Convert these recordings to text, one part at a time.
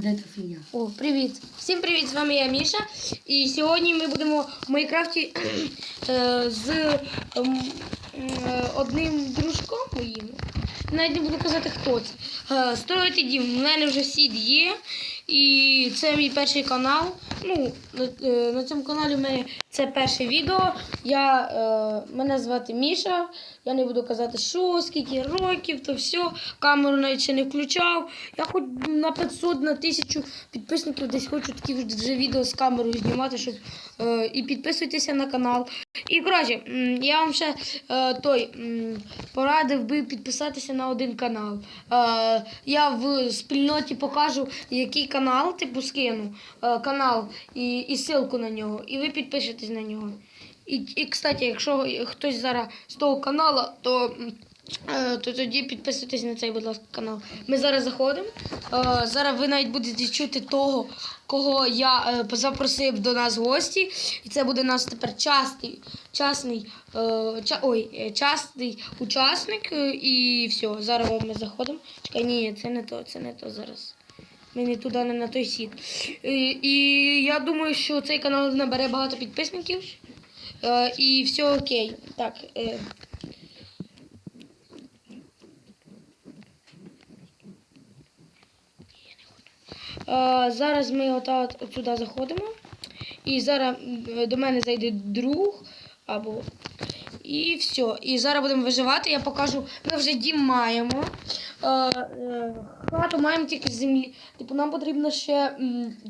Фігня? О, привіт! Всім привіт! З вами я Міша. І сьогодні ми будемо в Майнкрафті е, з ем, е, одним дружком моїм. Навіть не буду казати, хто це. Е, строїти дім. У мене вже сід є. І це мій перший канал. Ну, на, е, на цьому каналі в мене це перше відео. Я, е, мене звати Міша. Я не буду казати, що, скільки років, то все. Камеру навіть ще не включав. Я хоч на 500, на 1000 підписників десь хочу такі вже відео з камерою знімати, щоб е, і підписуйтеся на канал. І коротше, я вам ще е, той порадив би підписатися на один канал. Е, я в спільноті покажу, який канал, типу скину е, канал і, і ссылку на нього. І ви підпишетесь на нього. І, і кстати, якщо хтось зараз з того каналу, то, е, то тоді підписуйтесь на цей, будь ласка, канал. Ми зараз заходимо. Е, Зараз ви навіть будете чути того, кого я е, запросив до нас гості. І це буде наш тепер частий, частний, ча, ой, частий учасник. І все, зараз ми заходимо. Чекай, ні, це не то, це не то зараз. Ми не туди, не на той сіт. І, і я думаю, що цей канал набере багато підписників. Е, і все окей. Так. Е, Е, зараз ми от, заходимо. І зараз до мене зайде друг або. І все. І зараз будемо виживати. Я покажу. Ми вже дім маємо. Е, е, хату маємо тільки землі. Типу, нам потрібно ще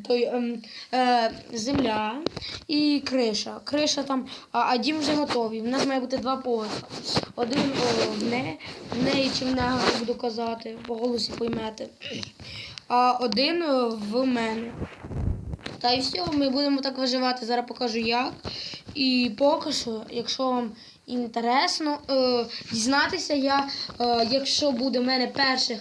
той, ем, е, земля і криша. Криша там, а, дім вже готовий. У нас має бути два поверхи. Один в не, в неї чи в нього, буду казати, по голосі поймете. А один в мене. Та й все, ми будемо так виживати. Зараз покажу як. І поки що, якщо вам інтересно е, дізнатися, я, е, якщо буде в мене перших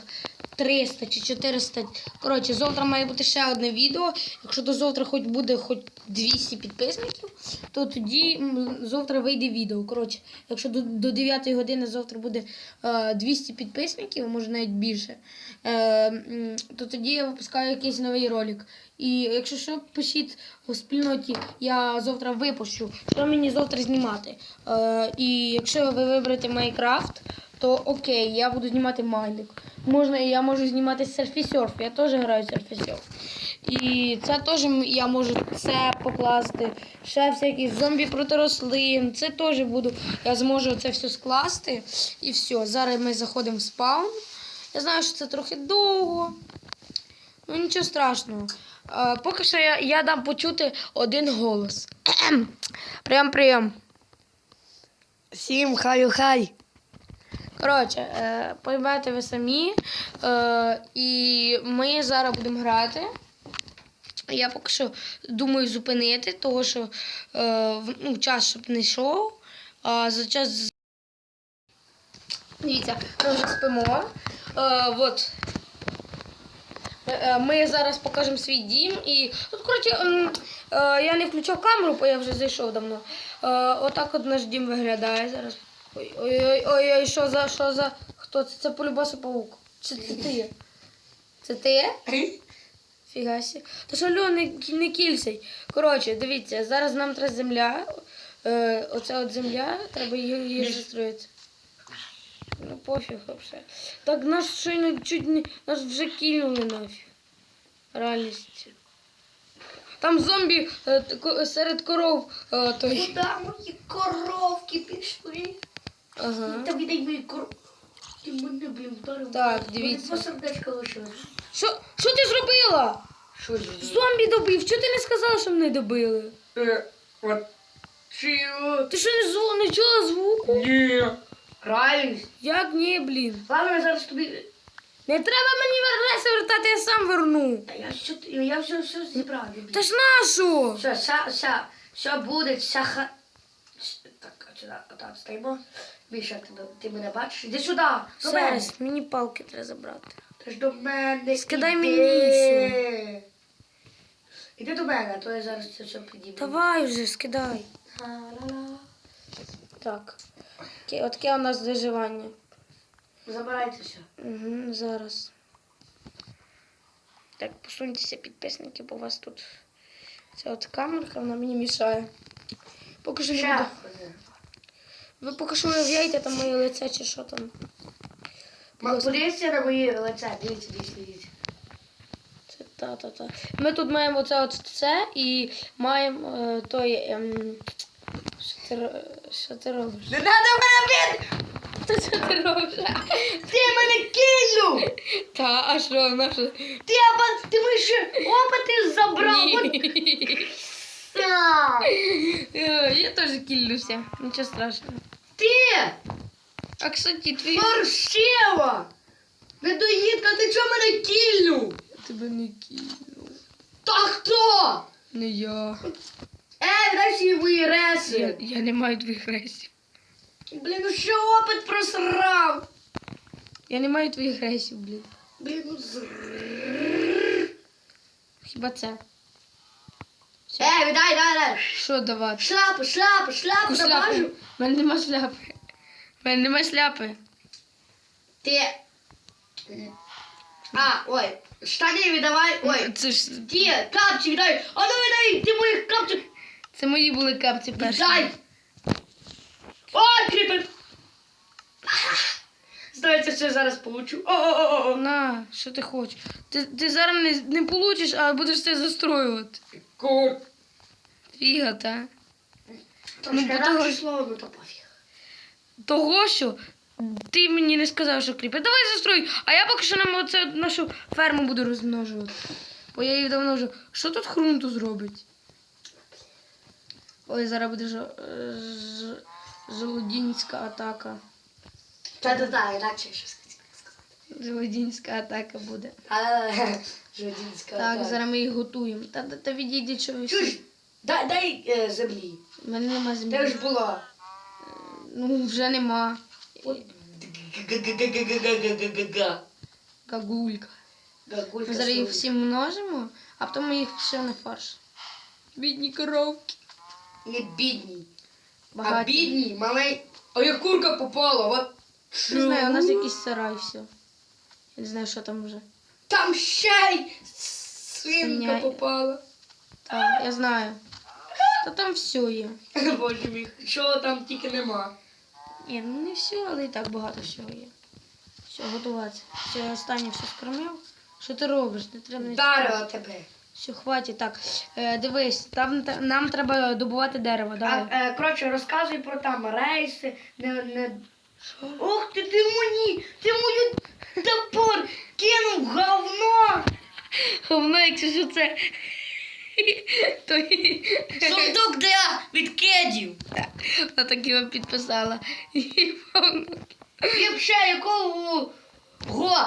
300 чи 400. Коротше, завтра має бути ще одне відео. Якщо до завтра хоч буде хоч 200 підписників, то тоді завтра вийде відео. Коротше, якщо до, до 9 години завтра буде е, 200 підписників, може навіть більше, е, то тоді я випускаю якийсь новий ролик. І якщо що, пишіть у спільноті, я завтра випущу, що мені завтра знімати. Е, і якщо ви виберете Майнкрафт, то окей, я буду знімати майник. Можна, я можу знімати серфі-серф, я теж граю серфі-серф. І це теж я можу це покласти. Ще всякі зомбі проти рослин. Це теж буду. Я зможу це все скласти. І все. Зараз ми заходимо в спаун. Я знаю, що це трохи довго. Ну нічого страшного. Е, поки що я, я дам почути один голос. Прийом, прийом. Всім хаю-хай. Коротше, е, поймете ви самі. Е, і ми зараз будемо грати. Я поки що думаю зупинити, тому що е, ну, час щоб не йшов. А за час. Дивіться, ми вже спимо. Е, от. Е, Ми зараз покажемо свій дім і. Тут, коротше, е, я не включав камеру, бо я вже зайшов давно. Е, Отак от наш дім виглядає зараз. Ой, ой, що за, що за. Хто це? Це полюбаса паук. Чи це ти? Це ти? Фіга сі. Та що Льо, не, не кільцей. Коротше, дивіться, зараз нам треба земля. Е, оця от земля, треба її, її. Ну пофіг вообще. Так нас щойно чуть не. Нас вже кинули нафіг. Реальність. Там зомбі е, серед коров е, той. Куди мої коровки пішли? Ага. Та віддай мої. Ти мене, блін, вдарив. Так, дивіться. Два сердечка лишилось. Що, що ти зробила? Що ж? Зомбі добив. Чого ти не сказала, що мене добили? Е, от. Чого? Ти що не, зу, не чула звуку? Ні. Реальність. Як ні, блін? Ладно, я зараз тобі... Не треба мені вернеться вертати, я сам верну. Та я все, я все, все зібрав. Та ж нашу? Все, все, все, все буде, ха... Сюди, отак стоїмо. Більше ти, ти мене бачиш. Іди сюди, до мене. Зараз мені палки треба забрати. Ти ж до мене. Скидай іди. мені Іди до мене, а то я зараз це все підійму. Давай вже, скидай. Ла-ла-ла. Так. Таке- От у нас виживання. Забирайте все. Угу, зараз. Так, посуньтеся підписники, бо у вас тут ця от камерка, вона мені мішає. Поки що не Ще. буду. Ви поки що уявляєте там моє лице чи що там. Подивіться на моє лице. Дивіться, дивіться. Це та-та-та. Ми тут маємо оце от це і маємо е, той. Ем, що, ти, що ти робиш? Не треба мене бити! Та що ти робиш? Ти мене кинув! Та, а що, на що? Ти, аба, ти мої ще опити забрав! Ні. так. Я теж кіллюся, нічого страшного. Ти! А кстати, твій. Паршива! Недоїдка, ти чого мене кільнув? Тебе не кіллю. Та хто? Не я. Ей, дай всі мої я. реси. Я не маю твоїх рейсів. Блін, ну що опит просрав? Я не маю твоїх рейсів, блін. Блін, ну з... Хіба це? Ей, дай, дай, дай. Що давати? Шляпу, шляпу, шляпу, Яку У мене нема шляпи. У мене нема шляпи. Ти. А, ой, штани віддавай, ой. Це ж Ти, капці віддай. А ну віддай, ти моїх капці. це мої були капці перші. Дай. Ой, кріпет. Здається, що я зараз получу. О-о-о-о. На, що ти хочеш? Ти, ти зараз не, не получиш, а будеш це застроювати. Кот. Фіга, та. Трошки рано того- слово, ну то пофіг. Того, що ти мені не сказав, що кріпе. Давай застрой. А я поки що нам оце нашу ферму буду розмножувати. Бо я її давно вже. Що тут хрунту зробить? Ой, зараз буде ж, ж, жолодінська атака. Та-та-та, інакше що сказати. Жолодінська атака буде. А, Жодінська. Так, зараз ми їх готуємо. Та, та, та відійдіть, що ви всі. Дай, дай е, землі. У мене нема Де землі. ж була? Ну, вже нема. От. Гагулька. Гагулька Ми зараз їх всі множимо, а потім ми їх ще на фарш. Бідні коровки. Не бідні. А Багаті. бідні, малий. А я курка попала, от. Не знаю, у нас якийсь сарай все. Я не знаю, що там вже. Там ще й свинка Свиня. попала. Так, я знаю. Та там все є. Боже мій, що там тільки нема. Ні, ну не все, але і так багато всього є. Все, готувати. Все, я останнє все скормив. Що ти робиш? Не треба нічого. Вдарила тебе. Все, хватить. Так, е, дивись, там та- нам треба добувати дерево. А, Давай. е, коротше, розказуй про там рейси, не, не... Ох ти, ти мені, ти мою топор кинув говно. Говно, якщо що це. То і- Сундук для відкидів. Вона так його підписала. І взагалі якого го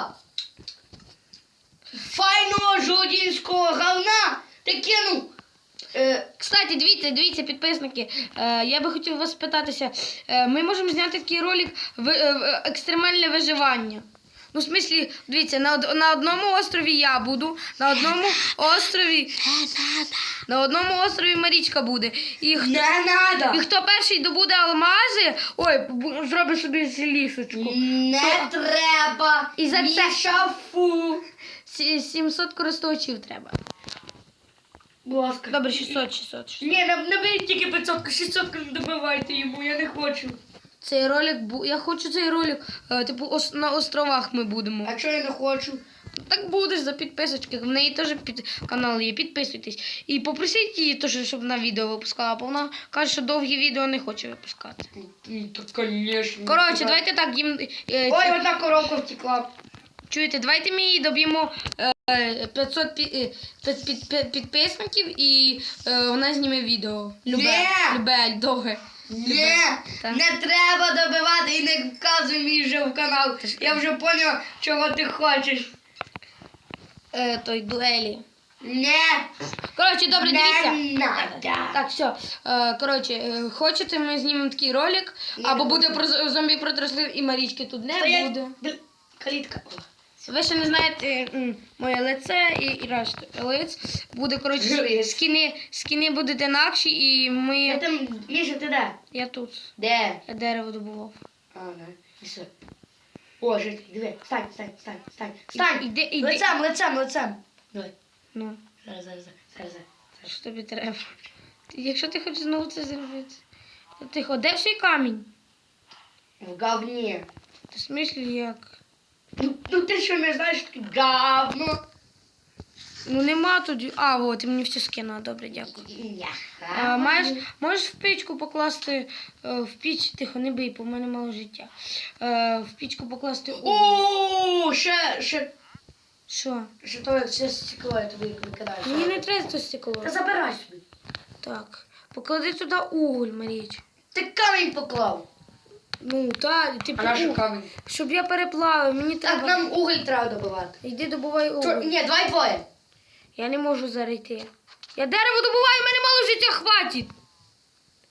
файного жодінського говна ти кинув. Е, Кстати, дивіться, дивіться, підписники. Е, я би хотів вас спитатися. Е, ми можемо зняти такий ролик в, в- екстремальне виживання. Ну, в смислі, дивіться, на, од- на одному острові я буду, на одному острові. На одному острові Марічка буде. І хто, не і хто перший добуде алмази, ой, зробить собі лісочку. Не треба. І за це- шафу. Сі- 700 користувачів треба. Будь ласка. Добре, 600, 600. 600. Ні, не тільки 500, 600 добивайте йому, я не хочу. Цей ролик, бу- я хочу цей ролик, е, типу, ос- на островах ми будемо. А чого я не хочу? Так будеш за підписочки. В неї теж під канал є. Підписуйтесь. І попросіть її теж, щоб вона відео випускала, бо вона каже, що довгі відео не хоче випускати. Коротше, давайте так їм. е, Ой, одна коробка втекла. чуєте, давайте ми їй доб'ємо е, 500 пі- е, під- під- під- підписників і вона зніме відео. Любе, любе, довге. Ні, Так. не треба добивати і не вказуй мій вже в канал. Я вже поняв, чого ти хочеш. Е, той дуелі. Не, Коротше, добре, дивіться. не надо. Так, все. Е, коротше, е, хочете, ми знімемо такий ролик, або буде про з- зомбі рослин і Марічки тут не Стоять. буде. Калітка. Ви ще не знаєте моє лице і, і решта лиць. Буде, коротше, скіни, скіни будуть інакші, і Я ми. там, Міша, ти де? Я тут Де? я дерево добував. А, не. І все. О, житель, диви. Стань, стань, стань, стань. Стань. Іди, іди. Лицем, лицем, лицем. Давай. Ну, Зараз, зараз, зараз, зараз. що тобі треба? Якщо ти хочеш знову це зробити. то Тихо, де свій камінь? В говні. Ти смислі як? Ну, ну ти що не знаєш, таке говно? Ну нема тоді. А, от, ти мені все скинула, добре, дякую. А, маєш, можеш в пічку покласти е, в піч, тихо, не бий, бо в мене мало життя. Е, в пічку покласти. О, ще, ще, Що? ще то, ще стекло я тобі викидаю. Мені не треба це стекло. Та забирай собі. Так. Поклади туди уголь, Маріч. Ти камінь поклав. Ну, так, типу, А наш уголь. камінь? щоб я переплавив, мені Так, треба. нам уголь треба добивати. Йди добувай Чо, уголь. ні, давай двоє. Я не можу зараз йти. Я дерево добуваю, мене мало життя, хватить.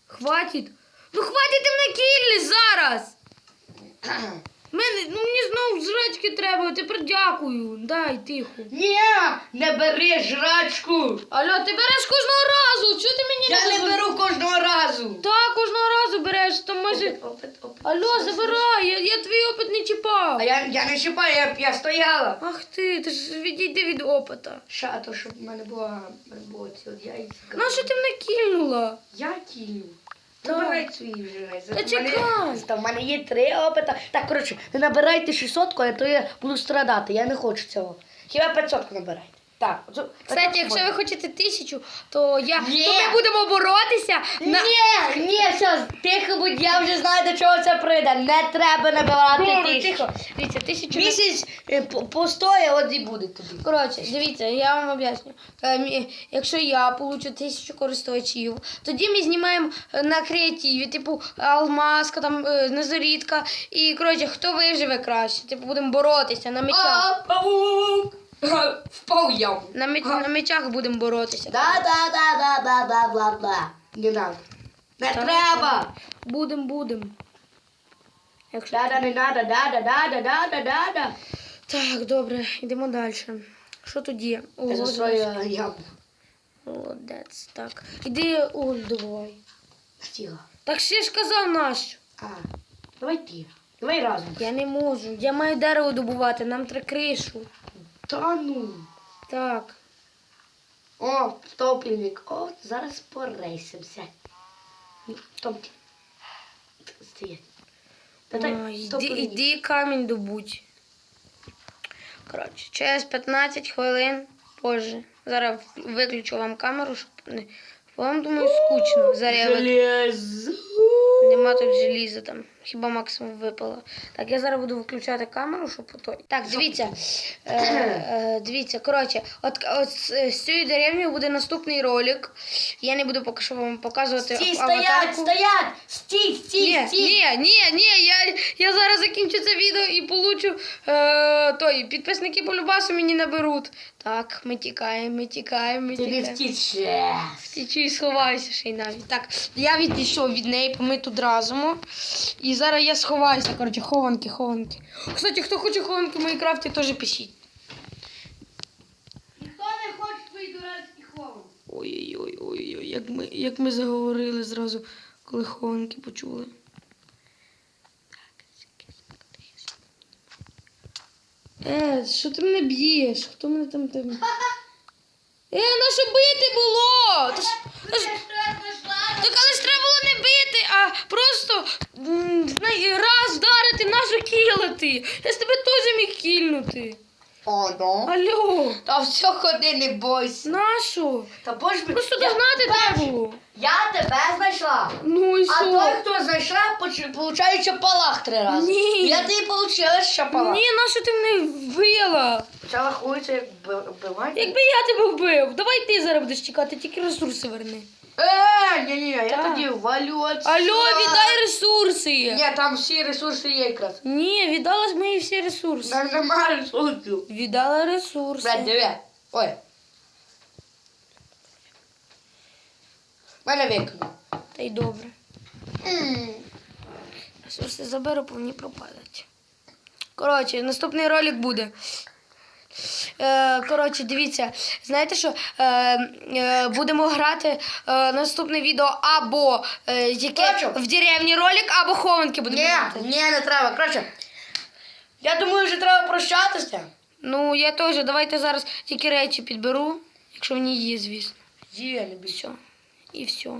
Хватить. Ну хватить на кіллі зараз. Мене, ну мені знову жрачки треба, тепер дякую. Дай тихо. Ні, не бери жрачку. Алло, ти береш кожного разу. Чого ти мені Я не дозволяєш? беру кожного разу. Так, кожного разу може. Опит, опит. Алло, забирай, я, я твій опит не чіпав. А я, я не чіпаю, я, я стояла. Ах ти, ти ж відійди від опита. Ша, то щоб в мене була, ці от яйця. На що ти мене кинула? Я кілю. Так. Набирай свої вже. Та В мене- чекай. Та в мене є три опита. Так, коротше, не набирайте 600, а то я буду страдати. Я не хочу цього. Хіба 500 набирайте. Так. Кстати, так, якщо ви хочете тисячу, то я Ні. то ми будемо боротися на Ні, ні, все, тихо будь, я вже знаю, до чого це прийде. Не треба набирати Добре, тисячу. тихо. Дивіться, тисячу Місяць е, по- постоє, от і буде тобі. Коротше, дивіться, я вам об'ясню. Е, мі- Якщо я получу тисячу користувачів, тоді ми знімаємо е, на креативі, типу алмазка, там е, незорідка. І коротше, хто виживе краще? Типу будемо боротися на мечах. А, паук! Впав я. На, меч, на мечах будемо боротися. Да, да, да, да, да, да, да, да. Не надо. Не Так. треба. Будем, будем. Якщо... Да, да, не надо, да, да, да, да, да, да, да, да. Так, добре, йдемо далі. Що тоді? Я за Ого, свою. Молодець. Так. Іди уголь добувай. Тихо. Так ще ж казав нащо. А, давай ти. Давай разом. Я не можу. Я маю дерево добувати, нам треба кришу. Та ну. Так. О, топільник. О, зараз порейсимося. Стоять. Та дай Ой, Іди, іди камінь добудь. Коротше, через 15 хвилин позже. Зараз виключу вам камеру, щоб не. Вам думаю, скучно. Зараз я вик- Нема тут желіза там. Хіба максимум випало. Так, я зараз буду виключати камеру, щоб ото. Так, дивіться. Е, е, дивіться, коротше, от, от з, цією деревнею буде наступний ролик. Я не буду поки що вам показувати Стій, стоять, аватарку. стоять! Стій, стій, Ні, стій! ні, ні, ні, я, я зараз закінчу це відео і получу е, той, підписники по любасу мені наберуть. Так, ми тікаємо, ми тікаємо, ми Ти не тікаємо. втічеш. Тічу і сховаюся ще й навіть. Так, я відійшов від неї, бо ми тут разом. І зараз я сховаюся. Коротше, хованки, хованки. Кстати, хто хоче хованки в Майнкрафті, теж пишіть. Ніхто не хоче твої дурацькі хованки. Ой-ой-ой, як ми, як ми заговорили зразу, коли хованки почули. Е, що ти мене б'єш? Хто мене там там? Е, на що бити було? Та ж- та ж- Так але ж треба було не бити, а просто раз вдарити, нашу кілити. Я з тебе теж міг кільнути. О, ну. Алло, Та все ходи, не бойся. нащо? Та бож би. Просто я, догнати треба було. я тебе знайшла. Ну і А що? той, хто знайшла, поч- получає чапалах три рази. Ні. Я тобі получила чапалах. Ні, нащо ти мене вбила? Почала хується, як вбивати. Якби я тебе вбив, давай ти зараз будеш чекати, тільки ресурси верни. Е, ні, ні, я Так. тоді валю отсюда. Алло, віддай ресурси. Ні, там всі ресурси є якраз. Ні, віддала ж мої всі ресурси. Там немає ресурсів. Віддала ресурси. Блядь, диви. Ой. Мене викину. Та й добре. Ресурси заберу, повні пропадуть. Коротше, наступний ролик буде. Е, коротше, дивіться, знаєте що? Е, е, будемо грати наступне відео або яке в деревні ролик, або хованки будемо грати. ні, не треба. Коротше, я думаю, вже треба прощатися. Ну, я теж. Давайте зараз тільки речі підберу, якщо вони є, звісно. Є, не бійся. Все. І все.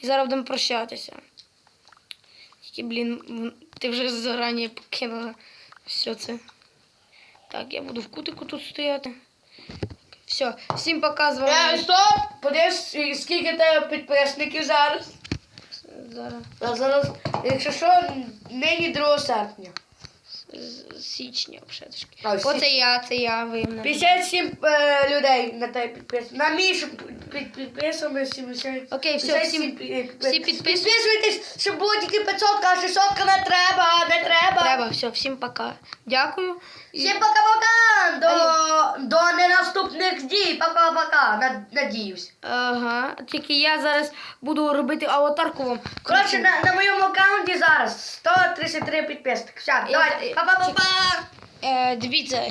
І зараз будемо прощатися. Тільки, блін, ти вже зарані покинула все це. Так, я буду в кутику тут стояти. Все, всім пока з Е, стоп! Подивись, скільки тебе підписників зараз. Зараз А зараз, якщо що, нині 2 серпня. З- січня все трішки. таки. Оце січня. я, це я, ви мене. 57 е, людей на тебе підписано. На мій під- підписано 70. Окей, все, 57 всім- підпис- всі підписуйтесь. Підписуйтесь, щоб було тільки 500, а 600 не треба, не треба. Треба, все, всім пока. Дякую. І- Всім пока-пока! До, до ненаступних дій. Пока-пока. Над- Надіюсь. Ага, тільки я зараз буду робити аватарку вам. Коротше, на, на моєму аккаунті зараз 133 підписники. Все, давайте. Па-па-па-па! Е, дивіться,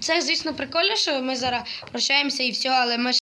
це, звісно, прикольно, що ми зараз прощаємося і все, але ми ж